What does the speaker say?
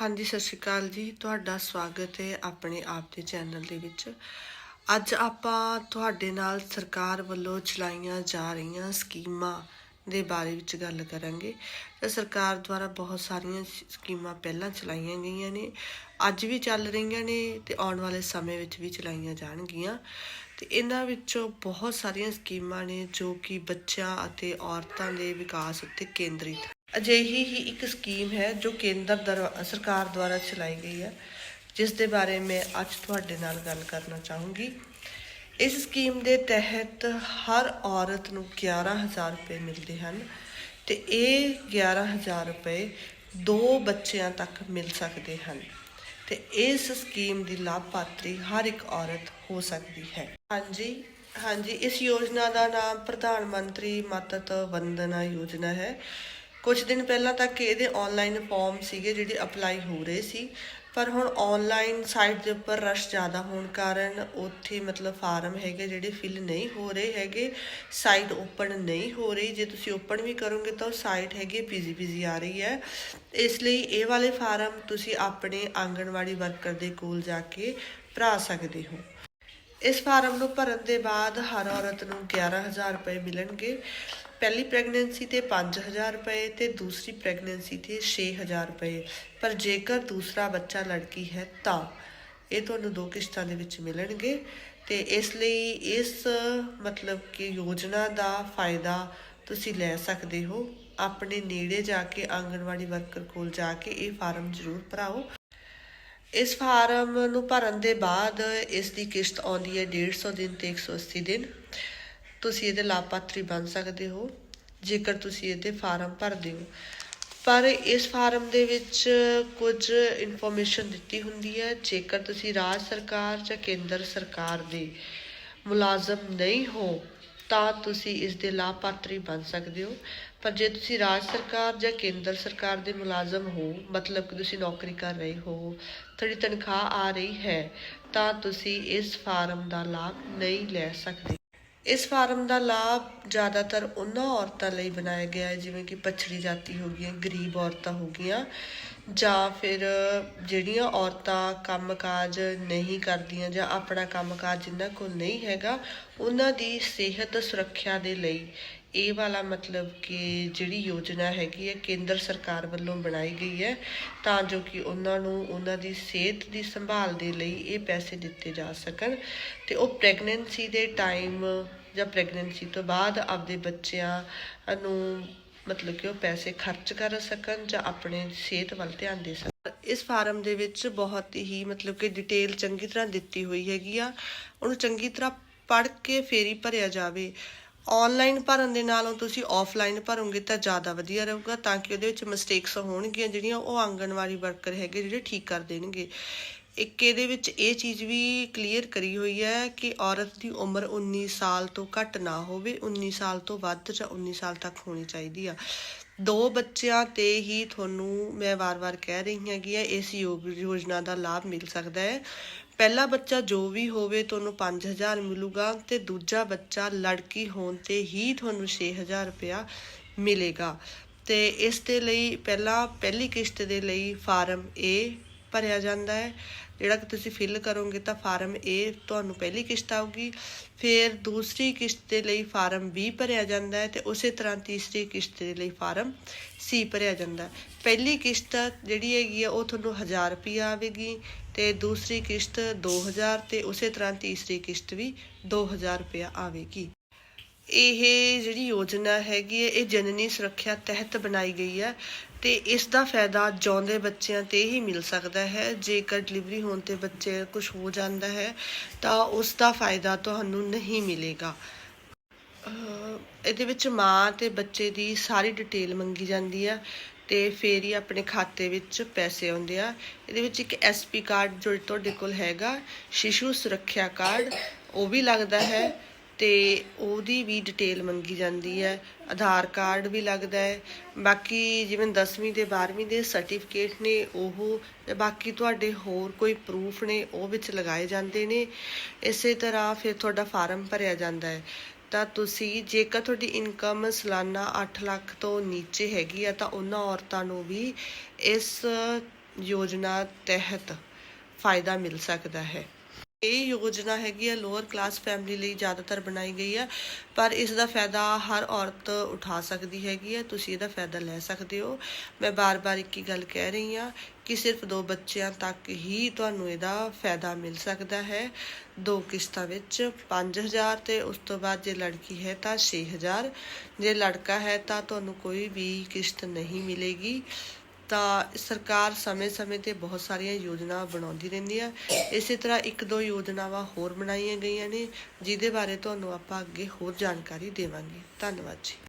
ਹਾਂਜੀ, ਸਤਿ ਸ਼੍ਰੀ ਅਕਾਲ ਜੀ। ਤੁਹਾਡਾ ਸਵਾਗਤ ਹੈ ਆਪਣੇ ਆਪ ਦੇ ਚੈਨਲ ਦੇ ਵਿੱਚ। ਅੱਜ ਆਪਾਂ ਤੁਹਾਡੇ ਨਾਲ ਸਰਕਾਰ ਵੱਲੋਂ ਚਲਾਈਆਂ ਜਾ ਰਹੀਆਂ ਸਕੀਮਾਂ ਦੇ ਬਾਰੇ ਵਿੱਚ ਗੱਲ ਕਰਾਂਗੇ। ਤਾਂ ਸਰਕਾਰ ਦੁਆਰਾ ਬਹੁਤ ਸਾਰੀਆਂ ਸਕੀਮਾਂ ਪਹਿਲਾਂ ਚਲਾਈਆਂ ਗਈਆਂ ਨੇ, ਅੱਜ ਵੀ ਚੱਲ ਰਹੀਆਂ ਨੇ ਤੇ ਆਉਣ ਵਾਲੇ ਸਮੇਂ ਵਿੱਚ ਵੀ ਚਲਾਈਆਂ ਜਾਣਗੀਆਂ। ਤੇ ਇਹਨਾਂ ਵਿੱਚੋਂ ਬਹੁਤ ਸਾਰੀਆਂ ਸਕੀਮਾਂ ਨੇ ਜੋ ਕਿ ਬੱਚਿਆਂ ਅਤੇ ਔਰਤਾਂ ਦੇ ਵਿਕਾਸ ਉੱਤੇ ਕੇਂਦਰਿਤ ਹੈ ਅਜਿਹੀ ਹੀ ਇੱਕ ਸਕੀਮ ਹੈ ਜੋ ਕੇਂਦਰ ਦਰ- ਸਰਕਾਰ ਦੁਆਰਾ ਚਲਾਈ ਗਈ ਹੈ, ਜਿਸ ਦੇ ਬਾਰੇ ਮੈਂ ਅੱਜ ਤੁਹਾਡੇ ਨਾਲ ਗੱਲ ਕਰਨਾ ਚਾਹੂੰਗੀ। ਇਸ ਸਕੀਮ ਦੇ ਤਹਿਤ ਹਰ ਔਰਤ ਨੂੰ 11000 ਰੁਪਏ ਮਿਲਦੇ ਹਨ ਤੇ ਇਹ 11000 ਰੁਪਏ ਦੋ ਬੱਚਿਆਂ ਤੱਕ ਮਿਲ ਸਕਦੇ ਹਨ ਤੇ ਇਸ ਸਕੀਮ ਦੀ ਲਾਭਪਾਤਰੀ ਹਰ ਇੱਕ ਔਰਤ ਹੋ ਸਕਦੀ ਹੈ। ਹਾਂਜੀ ਹਾਂਜੀ, ਇਸ ਯੋਜਨਾ ਦਾ ਨਾਮ ਪ੍ਰਧਾਨ ਮੰਤਰੀ ਮਾਤਤ ਵੰਦਨਾ ਯੋਜਨਾ ਹੈ। ਕੁਝ ਦਿਨ ਪਹਿਲਾਂ ਤੱਕ ਇਹਦੇ ਆਨਲਾਈਨ ਫਾਰਮ ਸੀਗੇ ਜਿਹੜੇ ਅਪਲਾਈ ਹੋ ਰਹੇ ਸੀ, ਪਰ ਹੁਣ ਆਨਲਾਈਨ ਸਾਈਟ ਦੇ ਉੱਪਰ ਰਸ਼ ਜ਼ਿਆਦਾ ਹੋਣ ਕਾਰਨ ਉੱਥੇ ਮਤਲਬ ਫਾਰਮ ਹੈਗੇ ਜਿਹੜੇ ਫਿਲ ਨਹੀਂ ਹੋ ਰਹੇ ਹੈਗੇ ਸਾਈਟ ਓਪਨ ਨਹੀਂ ਹੋ ਰਹੀ। ਜੇ ਤੁਸੀਂ ਓਪਨ ਵੀ ਕਰੋਗੇ ਤਾਂ ਉਹ ਸਾਈਟ ਹੈਗੀ ਬਿਜ਼ੀ ਬਿਜ਼ੀ ਆ ਰਹੀ ਹੈ। ਇਸ ਲਈ ਇਹ ਵਾਲੇ ਫਾਰਮ ਤੁਸੀਂ ਆਪਣੇ ਆਂਗਣਵਾੜੀ ਵਰਕਰ ਦੇ ਕੋਲ ਜਾ ਕੇ ਭਰਾ ਸਕਦੇ ਹੋ। ਇਸ ਫਾਰਮ ਨੂੰ ਭਰਨ ਦੇ ਬਾਅਦ ਹਰ ਔਰਤ ਨੂੰ 11000 ਰੁਪਏ ਮਿਲਣਗੇ। ਪਹਿਲੀ ਪ੍ਰੈਗਨੈਂਸੀ ਤੇ 5000 ਰੁਪਏ ਤੇ ਦੂਸਰੀ ਪ੍ਰੈਗਨੈਂਸੀ ਤੇ 6000 ਰੁਪਏ। ਪਰ ਜੇਕਰ ਦੂਸਰਾ ਬੱਚਾ ਲੜਕੀ ਹੈ ਤਾਂ ਇਹ ਤੁਹਾਨੂੰ ਦੋ ਕਿਸ਼ਤਾਂ ਦੇ ਵਿੱਚ ਮਿਲਣਗੇ ਤੇ ਇਸ ਲਈ ਇਸ, ਮਤਲਬ ਕਿ ਯੋਜਨਾ ਦਾ ਫਾਇਦਾ ਤੁਸੀਂ ਲੈ ਸਕਦੇ ਹੋ। ਆਪਣੇ ਨੇੜੇ ਜਾ ਕੇ ਆਂਗਣਵਾੜੀ ਵਰਕਰ ਕੋਲ ਜਾ ਕੇ ਇਹ ਫਾਰਮ ਜ਼ਰੂਰ ਭਰਾਓ। ਇਸ ਫਾਰਮ ਨੂੰ ਭਰਨ ਦੇ ਬਾਅਦ ਇਸ ਦੀ ਕਿਸ਼ਤ ਆਉਂਦੀ ਹੈ 150 ਦਿਨ ਤੇ 180 ਦਿਨ। ਤੁਸੀਂ ਇਹਦੇ ਲਾਭਪਾਤਰੀ ਬਣ ਸਕਦੇ ਹੋ, ਜੇਕਰ ਤੁਸੀਂ ਇਹਦੇ ਫਾਰਮ ਭਰਦੇ ਹੋ। ਪਰ ਇਸ ਫਾਰਮ ਦੇ ਵਿੱਚ ਕੁਝ ਇਨਫੋਰਮੇਸ਼ਨ ਦਿੱਤੀ ਹੁੰਦੀ ਹੈ, ਜੇਕਰ ਤੁਸੀਂ ਰਾਜ ਸਰਕਾਰ ਜਾਂ ਕੇਂਦਰ ਸਰਕਾਰ ਦੇ ਮੁਲਾਜ਼ਮ ਨਹੀਂ ਹੋ, ਤਾਂ ਤੁਸੀਂ ਇਸ ਦੇ ਲਾਭਪਾਤਰੀ ਬਣ ਸਕਦੇ ਹੋ। ਪਰ ਜੇ ਤੁਸੀਂ ਰਾਜ ਸਰਕਾਰ ਜਾਂ ਕੇਂਦਰ ਸਰਕਾਰ ਦੇ ਮੁਲਾਜ਼ਮ ਹੋ, ਮਤਲਬ ਕਿ ਤੁਸੀਂ ਨੌਕਰੀ ਕਰ ਰਹੇ ਹੋ, ਤੁਹਾਡੀ ਤਨਖਾਹ ਆ ਰਹੀ ਹੈ, ਤਾਂ ਤੁਸੀਂ ਇਸ ਫਾਰਮ ਦਾ ਲਾਭ ਨਹੀਂ ਲੈ ਸਕਦੇ। ਇਸ ਫਾਰਮ ਦਾ ਲਾਭ ਜ਼ਿਆਦਾਤਰ ਉਹਨਾਂ ਔਰਤਾਂ ਲਈ ਬਣਾਇਆ ਗਿਆ ਹੈ, ਜਿਵੇਂ ਕਿ ਪਛੜੀ ਜਾਤੀ ਹੋ ਗਈਆਂ, ਗਰੀਬ ਔਰਤਾਂ ਹੋ ਗਈਆਂ ਜਾਂ ਫਿਰ ਜਿਹੜੀਆਂ ਔਰਤਾਂ ਕੰਮਕਾਜ ਨਹੀਂ ਕਰਦੀਆਂ ਜਾਂ ਆਪਣਾ ਕੰਮਕਾਜ ਜਿਨ੍ਹਾਂ ਕੋਲ ਨਹੀਂ ਹੈਗਾ, ਉਹਨਾਂ ਦੀ ਸਿਹਤ ਸੁਰੱਖਿਆ ਦੇ ਲਈ ਇਹ ਵਾਲਾ ਮਤਲਬ ਕਿ ਜਿਹੜੀ ਯੋਜਨਾ ਹੈਗੀ ਹੈ ਕੇਂਦਰ ਸਰਕਾਰ ਵੱਲੋਂ ਬਣਾਈ ਗਈ ਹੈ, ਤਾਂ ਜੋ ਕਿ ਉਹਨਾਂ ਨੂੰ ਉਹਨਾਂ ਦੀ ਸਿਹਤ ਦੀ ਸੰਭਾਲ ਦੇ ਲਈ ਇਹ ਪੈਸੇ ਦਿੱਤੇ ਜਾ ਸਕਣ ਤੇ ਉਹ ਪ੍ਰੈਗਨੈਂਸੀ ਦੇ ਟਾਈਮ ਜਾਂ ਪ੍ਰੈਗਨੈਂਸੀ ਤੋਂ ਬਾਅਦ ਆਪਦੇ ਬੱਚਿਆਂ ਨੂੰ ਮਤਲਬ ਕਿ ਉਹ ਪੈਸੇ ਖਰਚ ਕਰ ਸਕਣ ਜਾਂ ਆਪਣੇ ਸਿਹਤ ਵੱਲ ਧਿਆਨ ਦੇ ਸਕਣ। ਇਸ ਫਾਰਮ ਦੇ ਵਿੱਚ ਬਹੁਤ ਹੀ ਮਤਲਬ ਕਿ ਡਿਟੇਲ ਚੰਗੀ ਤਰ੍ਹਾਂ ਦਿੱਤੀ ਹੋਈ ਹੈਗੀ ਆ। ਉਹਨੂੰ ਚੰਗੀ ਤਰ੍ਹਾਂ ਪੜ੍ਹ ਕੇ ਫੇਰ ਹੀ ਭਰਿਆ ਜਾਵੇ। ਆਨਲਾਈਨ ਭਰਨ ਦੇ ਨਾਲੋਂ ਤੁਸੀਂ ਆਫਲਾਈਨ ਭਰੋਗੇ ਤਾਂ ਜ਼ਿਆਦਾ ਵਧੀਆ ਰਹੂਗਾ ਤਾਂ ਕਿ ਉਹਦੇ ਵਿੱਚ ਮਿਸਟੇਕਸ ਹੋਣਗੀਆਂ ਜਿਹੜੀਆਂ ਉਹ ਆਂਗਣਵਾੜੀ ਵਰਕਰ ਹੈਗੇ ਜਿਹੜੇ ਠੀਕ ਕਰ ਦੇਣਗੇ। ਇੱਕ ਇਹਦੇ ਵਿੱਚ ਇਹ ਚੀਜ਼ ਵੀ ਕਲੀਅਰ ਕਰੀ ਹੋਈ ਹੈ ਕਿ ਔਰਤ ਦੀ ਉਮਰ 19 ਸਾਲ ਤੋਂ ਘੱਟ ਨਾ ਹੋਵੇ 19 ਸਾਲ ਤੋਂ ਵੱਧ ਜਾਂ 19 ਸਾਲ ਤੱਕ ਹੋਣੀ ਚਾਹੀਦੀ ਆ। ਦੋ ਬੱਚਿਆਂ ਤੇ ਹੀ ਤੁਹਾਨੂੰ ਮੈਂ ਵਾਰ-ਵਾਰ ਕਹਿ ਰਹੀ ਹੈਗੀ ਆ ਇਸ ਯੋਗ ਯੋਜਨਾ ਦਾ ਲਾਭ ਮਿਲ ਸਕਦਾ ਹੈ। ਪਹਿਲਾ ਬੱਚਾ ਜੋ ਵੀ ਹੋਵੇ, ਤੁਹਾਨੂੰ 5000 ਮਿਲੂਗਾ ਤੇ ਦੂਜਾ ਬੱਚਾ ਲੜਕੀ ਹੋਣ ਤੇ ਹੀ ਤੁਹਾਨੂੰ 6000 ਰੁਪਇਆ ਮਿਲੇਗਾ। ਤੇ ਇਸ ਦੇ ਲਈ ਪਹਿਲਾਂ, ਪਹਿਲੀ ਕਿਸ਼ਤ ਦੇ ਲਈ ਫਾਰਮ A ਭਰਿਆ ਜਾਂਦਾ ਹੈ। ਜਿਹੜਾ ਕਿ ਤੁਸੀਂ ਫਿਲ ਕਰੋਗੇ ਤਾਂ ਫਾਰਮ A ਤੁਹਾਨੂੰ ਪਹਿਲੀ ਕਿਸ਼ਤ ਆਊਗੀ। ਫਿਰ ਦੂਸਰੀ ਕਿਸ਼ਤ ਦੇ ਲਈ ਫਾਰਮ B ਭਰਿਆ ਜਾਂਦਾ ਹੈ ਤੇ ਉਸੇ ਤਰ੍ਹਾਂ ਤੀਸਰੀ ਕਿਸ਼ਤ ਦੇ ਲਈ ਫਾਰਮ C ਭਰਿਆ ਜਾਂਦਾ ਹੈ। ਪਹਿਲੀ ਕਿਸ਼ਤ ਜਿਹੜੀ ਹੈਗੀ ਆ, ਉਹ ਤੁਹਾਨੂੰ 1000 ਰੁਪਇਆ ਆਵੇਗੀ ਤੇ ਦੂਸਰੀ ਕਿਸ਼ਤ 2000 ਤੇ ਉਸੇ ਤਰ੍ਹਾਂ ਤੀਸਰੀ ਕਿਸ਼ਤ ਵੀ 2000 ਰੁਪਇਆ ਆਵੇਗੀ। ਇਹ ਜਿਹੜੀ ਯੋਜਨਾ ਹੈਗੀ ਹੈ, ਇਹ ਜਨਨੀ ਸੁਰੱਖਿਆ ਤਹਿਤ ਬਣਾਈ ਗਈ ਹੈ ਤੇ ਇਸ ਦਾ ਫਾਇਦਾ ਜਿਉਂਦੇ ਬੱਚਿਆਂ ਤੇ ਹੀ ਮਿਲ ਸਕਦਾ ਹੈ। ਜੇਕਰ ਡਿਲੀਵਰੀ ਹੋਣ ਤੇ ਬੱਚੇ ਕੁਝ ਹੋ ਜਾਂਦਾ ਹੈ, ਤਾਂ ਉਸ ਦਾ ਫਾਇਦਾ ਤੁਹਾਨੂੰ ਨਹੀਂ ਮਿਲੇਗਾ। ਇਹਦੇ ਵਿੱਚ ਮਾਂ ਤੇ ਬੱਚੇ ਦੀ ਸਾਰੀ ਡਿਟੇਲ ਮੰਗੀ ਜਾਂਦੀ ਆ ਤੇ ਫੇਰ ਹੀ ਆਪਣੇ ਖਾਤੇ ਵਿੱਚ ਪੈਸੇ ਆਉਂਦੇ ਆ। ਇਹਦੇ ਵਿੱਚ ਇੱਕ ਐਸਪੀ ਕਾਰਡ ਜੋ ਤੁਹਾਡੇ ਕੋਲ ਹੈਗਾ, ਸ਼ਿਸ਼ੂ ਸੁਰੱਖਿਆ ਕਾਰਡ ਉਹ ਵੀ ਲੱਗਦਾ ਹੈ। ਤੇ ਉਹਦੀ ਵੀ ਡਿਟੇਲ ਮੰਗੀ ਜਾਂਦੀ ਹੈ। ਆਧਾਰ ਕਾਰਡ ਵੀ ਲੱਗਦਾ ਹੈ। ਬਾਕੀ ਜਿਵੇਂ 10ਵੀਂ ਦੇ 12ਵੀਂ ਦੇ ਸਰਟੀਫਿਕੇਟ ਨੇ ਉਹ ਬਾਕੀ ਤੁਹਾਡੇ ਹੋਰ ਕੋਈ ਪ੍ਰੂਫ ਨੇ, ਉਹ ਵਿੱਚ ਲਗਾਏ ਜਾਂਦੇ ਨੇ। ਇਸੇ ਤਰ੍ਹਾਂ ਫਿਰ ਤੁਹਾਡਾ ਫਾਰਮ ਭਰਿਆ ਜਾਂਦਾ ਹੈ। ਤਾਂ ਤੁਸੀਂ ਜੇਕਰ ਤੁਹਾਡੀ ਇਨਕਮ ਸਾਲਾਨਾ 8 ਲੱਖ ਤੋਂ ਨੀਚੇ ਹੈਗੀ ਆ, ਤਾਂ ਉਹਨਾਂ ਔਰਤਾਂ ਨੂੰ ਵੀ ਇਸ ਯੋਜਨਾ ਤਹਿਤ ਫਾਇਦਾ ਮਿਲ ਸਕਦਾ ਹੈ। ਇਹ ਯੋਜਨਾ ਹੈਗੀ ਆ ਲੋਅਰ ਕਲਾਸ ਫੈਮਿਲੀ ਲਈ ਜ਼ਿਆਦਾਤਰ ਬਣਾਈ ਗਈ ਹੈ, ਪਰ ਇਸ ਦਾ ਫਾਇਦਾ ਹਰ ਔਰਤ ਉਠਾ ਸਕਦੀ ਹੈਗੀ ਹੈ, ਤੁਸੀਂ ਇਹਦਾ ਫਾਇਦਾ ਲੈ ਸਕਦੇ ਹੋ। ਮੈਂ ਬਾਰ-ਬਾਰ ਇੱਕ ਹੀ ਗੱਲ ਕਹਿ ਰਹੀ ਹਾਂ ਕਿ ਸਿਰਫ ਦੋ ਬੱਚਿਆਂ ਤੱਕ ਹੀ ਤੁਹਾਨੂੰ ਇਹਦਾ ਫਾਇਦਾ ਮਿਲ ਸਕਦਾ ਹੈ। ਦੋ ਕਿਸ਼ਤਾਂ ਵਿੱਚ 5000 ਤੇ ਉਸ ਤੋਂ ਬਾਅਦ ਜੇ ਲੜਕੀ ਹੈ ਤਾਂ 6000 ਜੇ ਲੜਕਾ ਹੈ ਤਾਂ ਤੁਹਾਨੂੰ ਕੋਈ ਵੀ ਕਿਸ਼ਤ ਨਹੀਂ ਮਿਲੇਗੀ। ਤਾਂ ਸਰਕਾਰ ਸਮੇਂ-ਸਮੇਂ ਤੇ ਬਹੁਤ ਸਾਰੀਆਂ ਯੋਜਨਾਵਾਂ ਬਣਾਉਂਦੀ ਰਹਿੰਦੀ ਆ। ਇਸੇ ਤਰ੍ਹਾਂ ਇੱਕ ਦੋ ਯੋਜਨਾਵਾਂ ਹੋਰ ਬਣਾਈਆਂ ਗਈਆਂ ਨੇ, ਜਿਹਦੇ ਬਾਰੇ ਤੁਹਾਨੂੰ ਆਪਾਂ ਅੱਗੇ ਹੋਰ ਜਾਣਕਾਰੀ ਦੇਵਾਂਗੇ। ਧੰਨਵਾਦ ਜੀ।